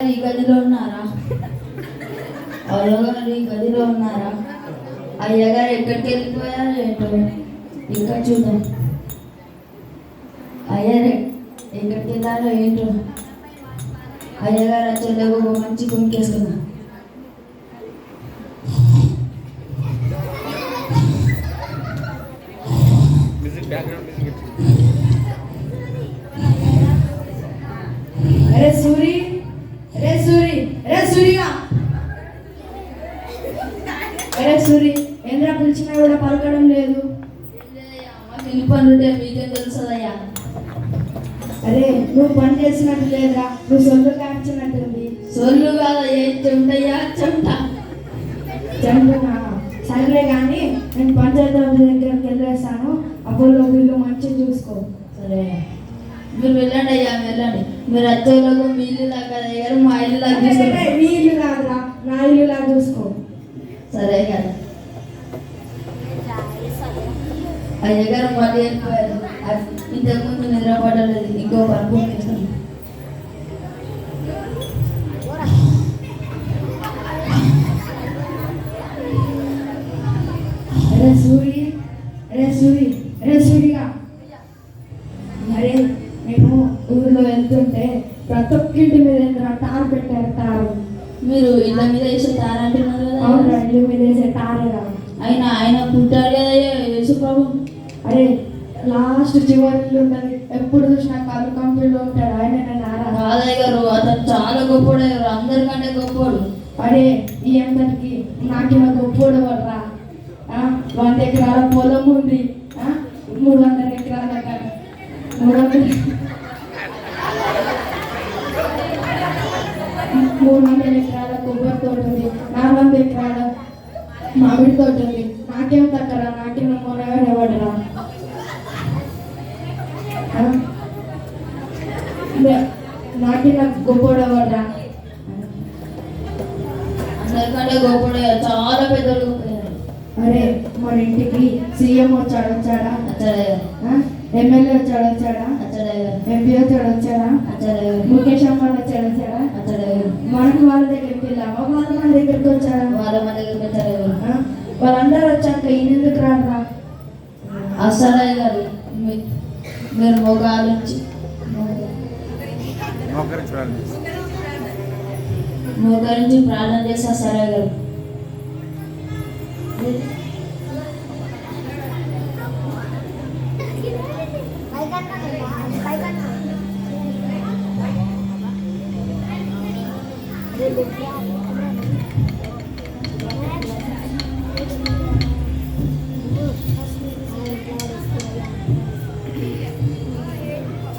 ఈ గదిలో ఉన్నారా? అయ్యగారు ఈ గదిలో ఉన్నారా? అయ్యగారు ఎక్కడికి వెళ్ళిపోయారు ఏంటో? ఇంకా చూద్దాం. అయ్యారే ఎక్కడికి వెళ్ళారో ఏంటో? అయ్యగారు వచ్చేలోపు ఒక మంచి కొనుక్కేసుకున్నా బ్యాక్గ్రౌండ్ పనుంటే మీకేం తెలుస్తుందయ్యా అరే నువ్వు పని చేసినట్టు లేదా నువ్వు సొంత కాల్చినట్టుంది సొల్లు కాదా ఏం చెమటయ్యా చెమట చంపునా సరేలే కానీ నేను పంచాయతీ ఆఫీస్ దగ్గరికి వెళ్ళేస్తాను. అప్పుడు వీళ్ళు మంచిగా చూసుకో. సరే. మీరు వెళ్ళండి అయ్యా వెళ్ళండి. మీరు అత్తయ్యలకు మీ ఇల్లు లాగా దగ్గర మా ఇల్లు లాగా నీ ఇల్లు కాదురా. నా ఇల్లు లా చూసుకో. సరే కదా అయ్యగారు మళ్ళీ వెళ్ళిపోయారు ఇంతకుముందు నిద్రపడలేదు ఇంకో పరుపు సూరి అరే సూరి అరే సూరిగా అరే నేను ఊరిలో వెళ్తుంటే ప్రతి ఒక్కింటి మీద తారు పెట్టారు తారు మీరు ఇళ్ళ మీద వేసే తారంటున్నారు కదా అవునరా ఇల్లు మీద వేసే తారేరా ఆయన ఆయన పుట్టాడు కదా యేసు ప్రభు. అరే లాస్ట్ చివరి ఇల్లు ఉంటుంది ఎప్పుడు చూసినా కళ్ళు కంపెనీలో ఉంటాడు. ఆయన రాధయ్య గారు అతను చాలా గొప్పడు అందరికంటే గొప్పడు. అరే ఈ అందరికి నాకిన గొప్పోడు వర్రా వంద ఎకరాల పొలం ఉంది. మూడు వందల ఎకరాల మూడు వందల లే- నాకిన గొప్పోడు ఎవడరా అందరికంటే గొప్పడు చాలా గొప్పడు అరే మన ఇంటికి సీఎం వచ్చాడు వచ్చాడా? ఎమ్మెల్యే వచ్చాడు వచ్చాడా? ఎంపీ వచ్చాడు వచ్చాడా? ముఖేష్ అంబానీ వచ్చాడు వచ్చాడా? మనకి వాళ్ళ దగ్గరికి వెళ్ళామా వాళ్ళ మన దగ్గరికి వచ్చాడా? వాళ్ళ మన దగ్గరికి వచ్చాడు. ఆ? వాళ్ళందరూ వచ్చాక ఈయన ఎందుకు రారా అసలయ్య గారు మీరు మొగ ఆలోచి మోకరించి ప్రార్థన చేస్తా సరే గారు.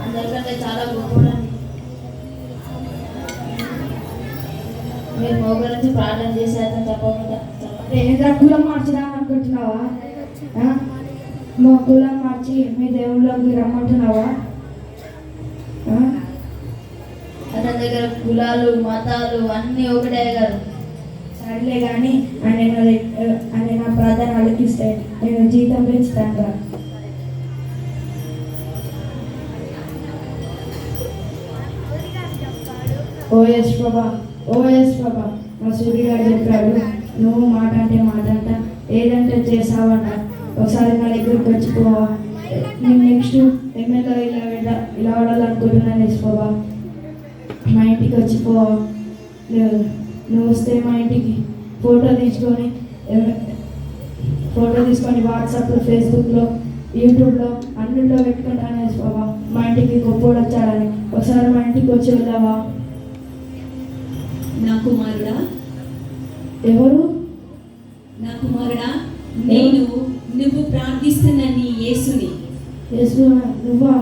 అందరికంటే చాలా గొప్ప మీరు మోకరించి ప్రార్థన చేశాక తప్పకుండా. ఏదైనా కులం మార్చడా అనుకుంటున్నావా? మా కులం మార్చి మీ దేవుళ్ళకి రమ్మంటున్నావా? అతని దగ్గర కులాలు మతాలు అన్నీ ఒకటే గారు. సరేలే కానీ ఆయన ఆయన నా ప్రార్థన అలికిస్తే నేను జీతం పెంచుతాను రా ఓఎస్ ప్రభా ఓఎస్ ప్రభా మా సూర్య గారు చెప్పాడు నువ్వు మాట అంటే మాట అంట ఏదంటే చేసావంట ఒకసారి నా దగ్గరికి వచ్చిపోవా నేను నెక్స్ట్ ఎమ్మెల్యే ఇలా వెళ్ళ- ఇలా వాడాలనుకుంటున్నాను ఎస్ మా ఇంటికి వచ్చిపోవా నువ్వు వస్తే మా ఇంటికి ఫోటో తీసుకొని ఫోటో తీసుకొని వాట్సాప్లో ఫేస్బుక్లో యూట్యూబ్లో అన్నింటిలో పెట్టుకుంటాను ఎస్ మా ఇంటికి గొప్పోడు వచ్చాడని. ఒకసారి మా ఇంటికి వచ్చి వెళ్ళావా. నా కుమారుడా. ఎవరు? నా కుమారుడా నేను నువ్వు ప్రార్థిస్తున్న నీ యేసుని. నువ్వా?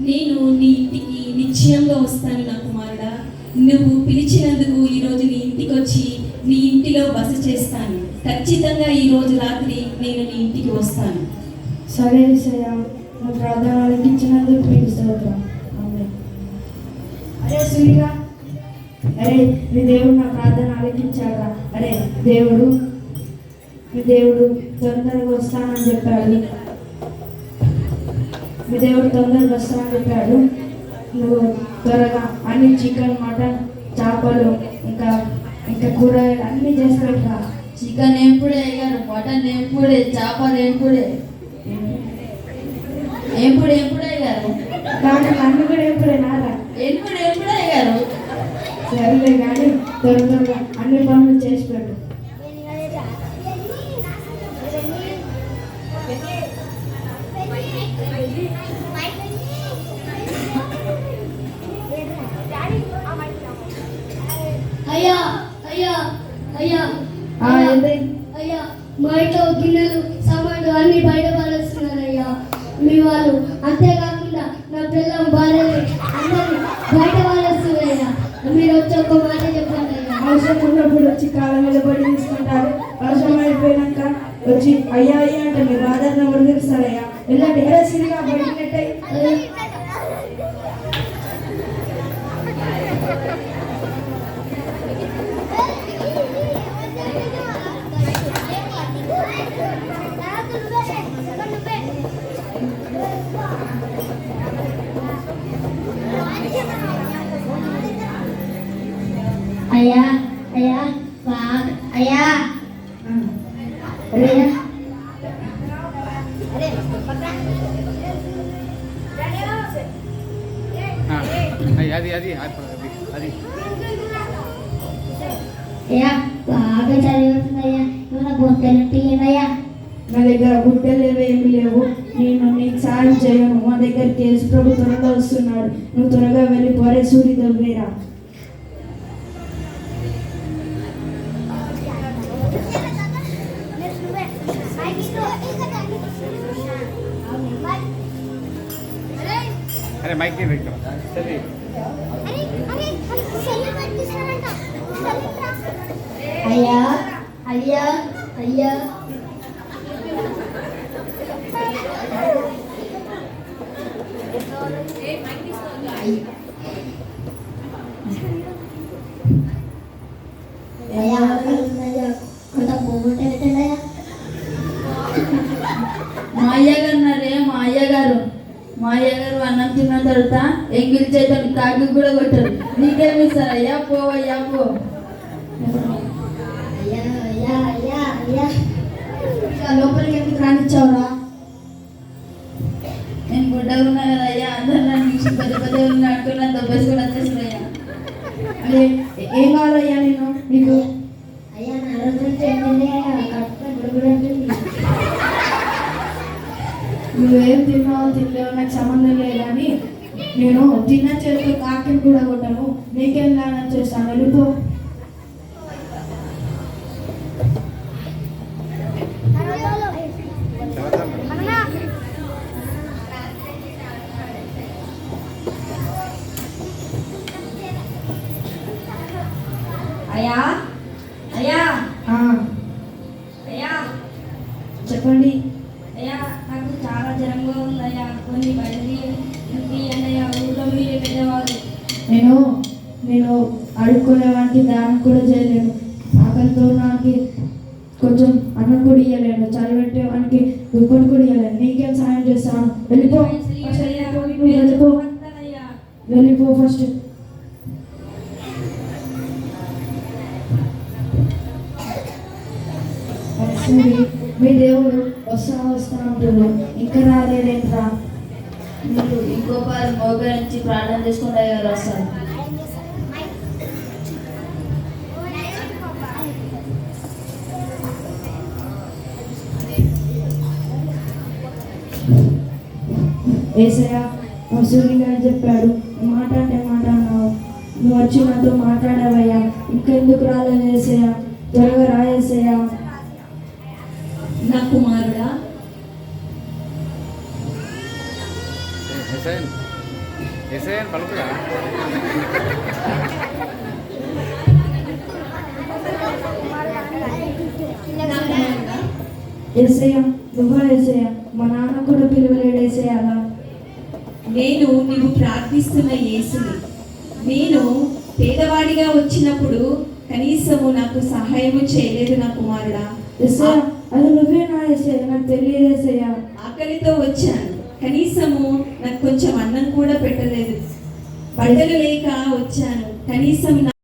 నేను నీ ఇంటికి నిశ్చయంగా వస్తాను నా కుమారుడా. నువ్వు పిలిచినందుకు ఈ రోజు నీ ఇంటికి వచ్చి నీ ఇంటిలో బస చేస్తాను. ఖచ్చితంగా ఈ రోజు రాత్రి నేను నీ ఇంటికి వస్తాను. సరే సయ్యా నువ్వు ప్రార్థనలకి ఇచ్చినందుకు మీకు స్తోత్రం. అరే అరే మీ దేవుడు నా ప్రార్థన ఆలకించాడా అరే దేవుడు మీ దేవుడు తొందరగా వస్తానని చెప్పాడు. మీ దేవుడు తొందరగా వస్తానని చెప్పాడు. నువ్వు త్వరగా అన్ని చికెన్ మటన్ చేపలు ఇంకా ఇంకా కూరగాయలు అన్నీ చేసి పెట్టరా. చికెన్ ఏంపుడే అయ్యారు మటన్ ఏంపుడే చేపలు ఏంపుడే ఏంపుడు ఏంపుడే అయ్యారు కానీ నన్ను కూడా ఎప్పుడే నారా సరేలే కానీ త్వర త్వరగా అన్ని పనులు చేసి పెట్టు అయ్యా అయ్యా అయ్యా? అయ్యా మా ఇంట్లో గిన్నెలు సామాన్లు అన్ని బయట పడేస్తున్నారయ్యా మీ వాళ్ళు అంతేకాకుండా నా పిల్లం భార్యని అందరినీ బయట పడేస్తున్నారయ్యా మీరు వచ్చి ఒక మాట చెప్పండి అయ్యా అవసరం ఉన్నప్పుడు వచ్చి కాళ్ళ మీద పడి తీసుకుంటారు అవసరం అయిపోయినాక వచ్చి అయ్యా అయ్యా అంటే మీ బాధను ఎవరు తెలుస్తారయ్యా ఇలాంటి ఏ సిరిగా పడినట్టే అయ్యా అయ్యా అయ్యా. అయ్యా. అది అది అది అయ్యా బాగా చదివుతుందయ్యా తీయనయ్యా నా దగ్గర గుడ్డలు ఏమీ లేవు. నేను నీకు సాయం చేయను. మా దగ్గర కేసు ప్రభు త్వరగా వస్తున్నాడు. నువ్వు త్వరగా వెళ్ళి పోరే సూర్య దగ్గర అరే మైక్ని ఇక్కడ సరే అయ్యా అయ్యా అయ్యా అయ్యా అయ్యా కొంత బొమ్మ పెట్టాయా మా అయ్యగారు ఉన్నారే మా అయ్యగారు మా అయ్యగారు అన్నం తిన్న తర్వాత కాకి కూడా కొట్టారు. నీకేమి ఇస్తారు అయ్యా పోవయ్యా పో. అయ్యా ఇంకా లోపలికి ఎందుకు రానిచ్చావురా? నేను గుడ్డగా ఉన్నా కదా అయ్యా అందరు నన్ను పెద్ద పెద్ద వచ్చేసారు అయ్యా. అరే ఏం కావాలయ్యా నేను? నీకు? అయ్యా నా రోజు నువ్వేం తిన్నావో తినలేవో నాకు సంబంధం లేదు కానీ నేను తిన్న చేతులు కాకిని కూడా కొట్టాను. నీకేం దానం చేస్తాను? వెళ్ళిపో. అయ్యా అయ్యా? నేను అడుక్కునే వానికి దానం కూడా చేయలేను. ఆకలితో నాకు కొంచెం అన్నం కూడా ఇవ్వలేను చదివెట్టే వానికి దుప్పటి కూడా ఇవ్వలేను నీకేం సాయం చేస్తాను? వెళ్ళిపో. వెళ్ళిపో, వెళ్ళిపో ఫస్ట్ మీ దేవుడు వస్తా వస్తా అంటున్నాడు. ఇంకా రాలేదేంట్రా? మీరు ఇంకో పాలు మోకరించి ప్రార్థన చేసుకుంటే వస్తారు ఏసయ్య మా సూర్య గారు చెప్పాడు. మాట అంటే మాట అన్నావు. నువ్వు వచ్చి నాతో మాట్లాడావయ్యా. ఇంకెందుకు రాలేదు ఏసయ్య? త్వరగా రాయేసయ్యా నా కుమారుడా. ఏసయ్య నువ్వా ఏసయ్య? మా నాన్న కూడా పిలువలేడు ఏసయ్య. అలా నేను నీవు ప్రార్థిస్తున్న యేసుని. నేను పేదవాడిగా వచ్చినప్పుడు కనీసము నాకు సహాయము చేయలేదు నా కుమారుడా. అది నువ్వే నా ఏసయ్య నాకు తెలియదు ఏసయ్య. ఆకలితో వచ్చాను. కనీసము నాకు కొంచెం అన్నం కూడా పెట్టలేదు. బట్టలు లేక వచ్చాను. కనీసం